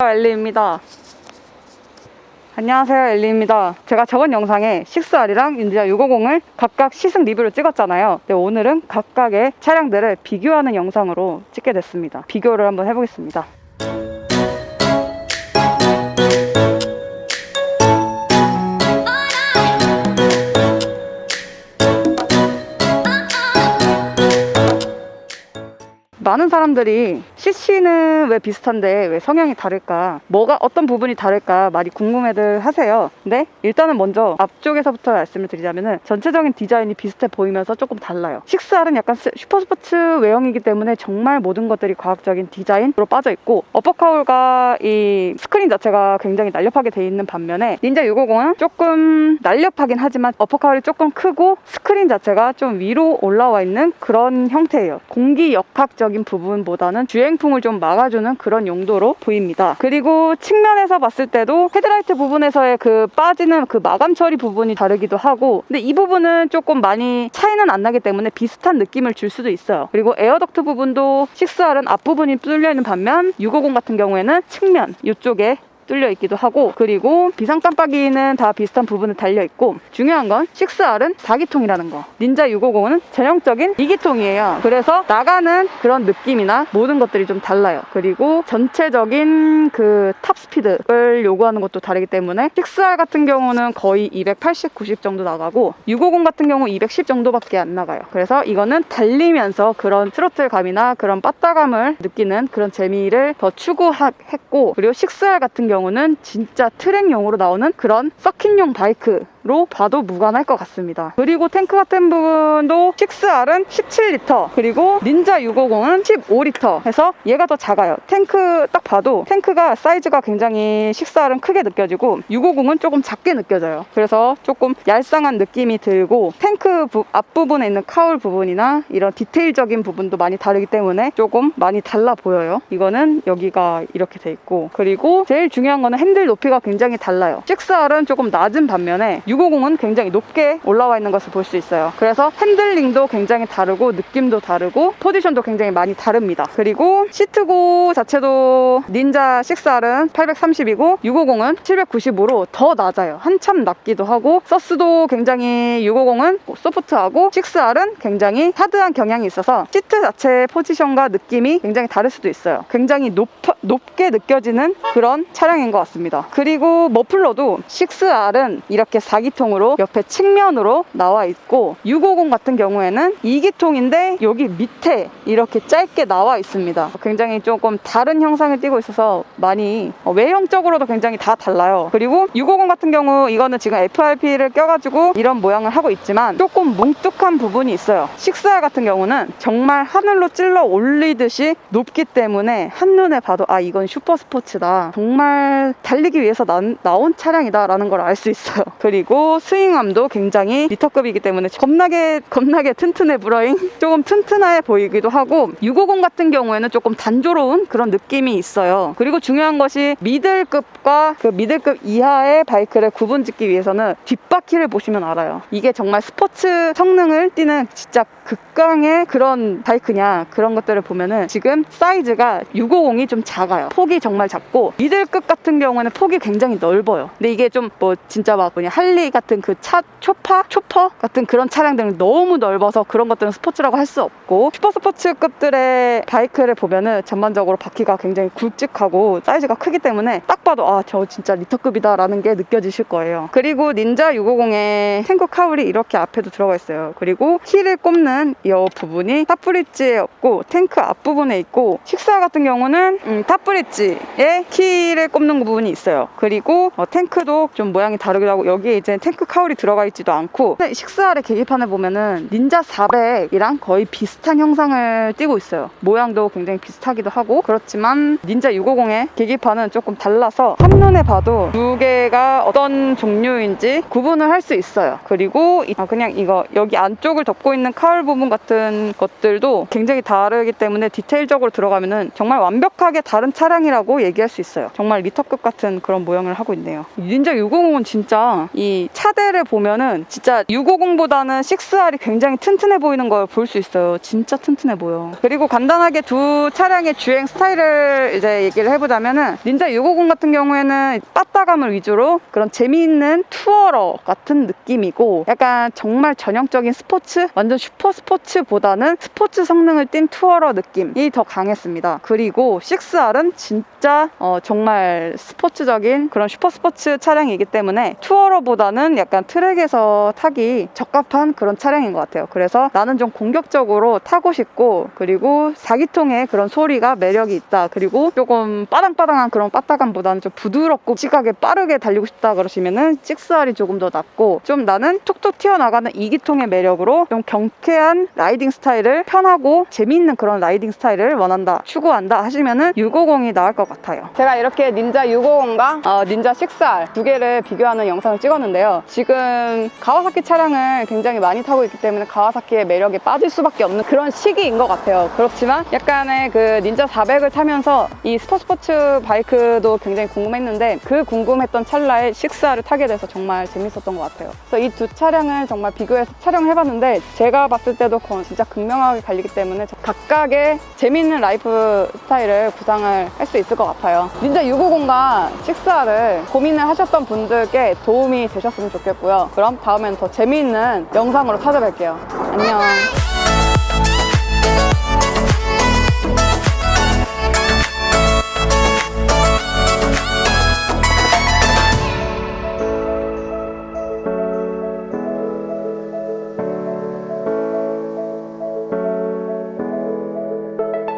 엘리입니다. 안녕하세요 엘리입니다. 제가 저번 영상에 6R이랑 닌자 650을 각각 시승 리뷰를 찍었잖아요. 근데 오늘은 각각의 차량들을 비교하는 영상으로 찍게 됐습니다. 비교를 한번 해보겠습니다. 많은 사람들이 CC는 왜 비슷한데 왜 성향이 다를까? 뭐가 어떤 부분이 다를까 많이 궁금해들 하세요. 근데 일단은 먼저 앞쪽에서부터 말씀을 드리자면은 전체적인 디자인이 비슷해 보이면서 조금 달라요. 6R은 약간 스- 슈퍼스포츠 외형이기 때문에 정말 모든 것들이 과학적인 디자인으로 빠져 있고 어퍼카울과 이 스크린 자체가 굉장히 날렵하게 돼 있는 반면에 닌자 650은 조금 날렵하긴 하지만 어퍼카울이 조금 크고 스크린 자체가 좀 위로 올라와 있는 그런 형태예요. 공기 역학적 인 부분보다는 주행풍을 좀 막아주는 그런 용도로 보입니다. 그리고 측면에서 봤을 때도 헤드라이트 부분에서의 그 빠지는 그 마감 처리 부분이 다르기도 하고 근데 이 부분은 조금 많이 차이는 안 나기 때문에 비슷한 느낌을 줄 수도 있어요. 그리고 에어덕트 부분도 6R은 앞부분이 뚫려 있는 반면 650 같은 경우에는 측면 이쪽에 뚫려 있기도 하고 그리고 비상 깜빡이는 다 비슷한 부분에 달려 있고 중요한 건 6R은 4기통이라는 거. 닌자 650은 전형적인 2기통이에요. 그래서 나가는 그런 느낌이나 모든 것들이 좀 달라요. 그리고 전체적인 그 탑 스피드를 요구하는 것도 다르기 때문에 6R 같은 경우는 거의 280, 90 정도 나가고 650 같은 경우 210 정도밖에 안 나가요. 그래서 이거는 달리면서 그런 트로틀 감이나 그런 빠따감을 느끼는 그런 재미를 더 추구했고 그리고 6R 같은 경우 는 진짜 트랙용으로 나오는 그런 서킷용 바이크 로 봐도 무관할 것 같습니다. 그리고 탱크 같은 부분도 6R은 17리터 그리고 닌자 650은 15리터 해서 얘가 더 작아요. 탱크 딱 봐도 탱크가 사이즈가 굉장히 6R은 크게 느껴지고 650은 조금 작게 느껴져요. 그래서 조금 얄쌍한 느낌이 들고 탱크 부- 앞부분에 있는 카울 부분이나 이런 디테일적인 부분도 많이 다르기 때문에 조금 많이 달라 보여요. 이거는 여기가 이렇게 돼 있고 그리고 제일 중요한 거는 핸들 높이가 굉장히 달라요. 6R은 조금 낮은 반면에 650은 굉장히 높게 올라와 있는 것을 볼 수 있어요. 그래서 핸들링도 굉장히 다르고 느낌도 다르고 포지션도 굉장히 많이 다릅니다. 그리고 시트고 자체도 닌자 6R은 830이고 650은 795로 더 낮아요. 한참 낮기도 하고 서스도 굉장히 650은 소프트하고 6R은 굉장히 하드한 경향이 있어서 시트 자체의 포지션과 느낌이 굉장히 다를 수도 있어요. 굉장히 높, 높게 느껴지는 그런 차량인 것 같습니다. 그리고 머플러도 6R은 이렇게 4 기통으로 옆에 측면으로 나와 있고 650 같은 경우에는 2기통인데 여기 밑에 이렇게 짧게 나와 있습니다. 굉장히 조금 다른 형상을 띠고 있어서 많이 어, 외형적으로도 굉장히 다 달라요. 그리고 650 같은 경우 이거는 지금 FRP를 껴가지고 이런 모양을 하고 있지만 조금 뭉툭한 부분이 있어요. 6R 같은 경우는 정말 하늘로 찔러 올리듯이 높기 때문에 한눈에 봐도 아 이건 슈퍼스포츠다. 정말 달리기 위해서 난- 나온 차량이다 라는 걸 알 수 있어요. 그리고 스윙함도 굉장히 리터급이기 때문에 겁나게 겁나게 튼튼해 브러잉 조금 튼튼해 보이기도 하고 650 같은 경우에는 조금 단조로운 그런 느낌이 있어요. 그리고 중요한 것이 미들급과 그 미들급 이하의 바이크를 구분 짓기 위해서는 뒷바퀴를 보시면 알아요. 이게 정말 스포츠 성능을 띠는 진짜 극강의 그런 바이크냐 그런 것들을 보면은 지금 사이즈가 650이 좀 작아요. 폭이 정말 작고 미들급 같은 경우에는 폭이 굉장히 넓어요. 근데 이게 좀 뭐 진짜 막 뭐냐 할리 같은 그 차 초파 초퍼 같은 그런 차량들은 너무 넓어서 그런 것들은 스포츠라고 할 수 없고 슈퍼 스포츠급들의 바이크를 보면은 전반적으로 바퀴가 굉장히 굵직하고 사이즈가 크기 때문에 딱 봐도 아 저 진짜 리터급이다라는 게 느껴지실 거예요. 그리고 닌자 650의 탱크 카울이 이렇게 앞에도 들어가 있어요. 그리고 키를 꼽는 이 부분이 탑브릿지에 없고 탱크 앞부분에 있고 식사 같은 경우는 음, 탑브릿지에 키를 꼽는 부분이 있어요. 그리고 어, 탱크도 좀 모양이 다르기도 하고 여기에 이제 탱크 카울이 들어가 있지도 않고 근데 6R의 계기판을 보면은 닌자 400이랑 거의 비슷한 형상을 띠고 있어요. 모양도 굉장히 비슷하기도 하고 그렇지만 닌자 650의 계기판은 조금 달라서 한눈에 봐도 두 개가 어떤 종류인지 구분을 할 수 있어요. 그리고 이- 아, 그냥 이거 여기 안쪽을 덮고 있는 카울 부분 같은 것들도 굉장히 다르기 때문에 디테일적으로 들어가면은 정말 완벽하게 다른 차량이라고 얘기할 수 있어요. 정말 리터급 같은 그런 모양을 하고 있네요. 닌자 650은 진짜 이이 차대를 보면은 진짜 650보다는 6R이 굉장히 튼튼해 보이는 걸 볼 수 있어요. 진짜 튼튼해 보여. 그리고 간단하게 두 차량의 주행 스타일을 이제 얘기를 해보자면은 닌자 650 같은 경우에는 빠따감을 위주로 그런 재미있는 투어러 같은 느낌이고 약간 정말 전형적인 스포츠 완전 슈퍼 스포츠보다는 스포츠 성능을 띤 투어러 느낌이 더 강했습니다. 그리고 6R은 진짜 어, 정말 스포츠적인 그런 슈퍼 스포츠 차량이기 때문에 투어러보다 는 약간 트랙에서 타기 적합한 그런 차량인 것 같아요. 그래서 나는 좀 공격적으로 타고 싶고 그리고 사기통의 그런 소리가 매력이 있다. 그리고 조금 빠당빠당한 그런 빠따감보다는 좀 부드럽고 시각에 빠르게 달리고 싶다 그러시면은 6R이 조금 더 낫고 좀 나는 툭툭 튀어나가는 이기통의 매력으로 좀 경쾌한 라이딩 스타일을 편하고 재미있는 그런 라이딩 스타일을 원한다 추구한다 하시면은 650이 나을 것 같아요 제가 이렇게 닌자 650과 어, 닌자 6R 두 개를 비교하는 영상을 찍었는데 요. 지금 가와사키 차량을 굉장히 많이 타고 있기 때문에 가와사키의 매력에 빠질 수밖에 없는 그런 시기인 것 같아요. 그렇지만 약간의 그 닌자 400을 타면서 이 스포츠스포츠 바이크도 굉장히 궁금했는데 그 궁금했던 찰나에 6R을 타게 돼서 정말 재밌었던 것 같아요. 그래서 이 두 차량을 정말 비교해서 촬영해봤는데 제가 봤을 때도 진짜 극명하게 갈리기 때문에 각각의 재밌는 라이프 스타일을 구상을 할 수 있을 것 같아요. 닌자 650과 6R을 고민을 하셨던 분들께 도움이 되셨으면 좋겠고요. 그럼 다음엔 더 재미있는 영상으로 찾아뵐게요. 안녕.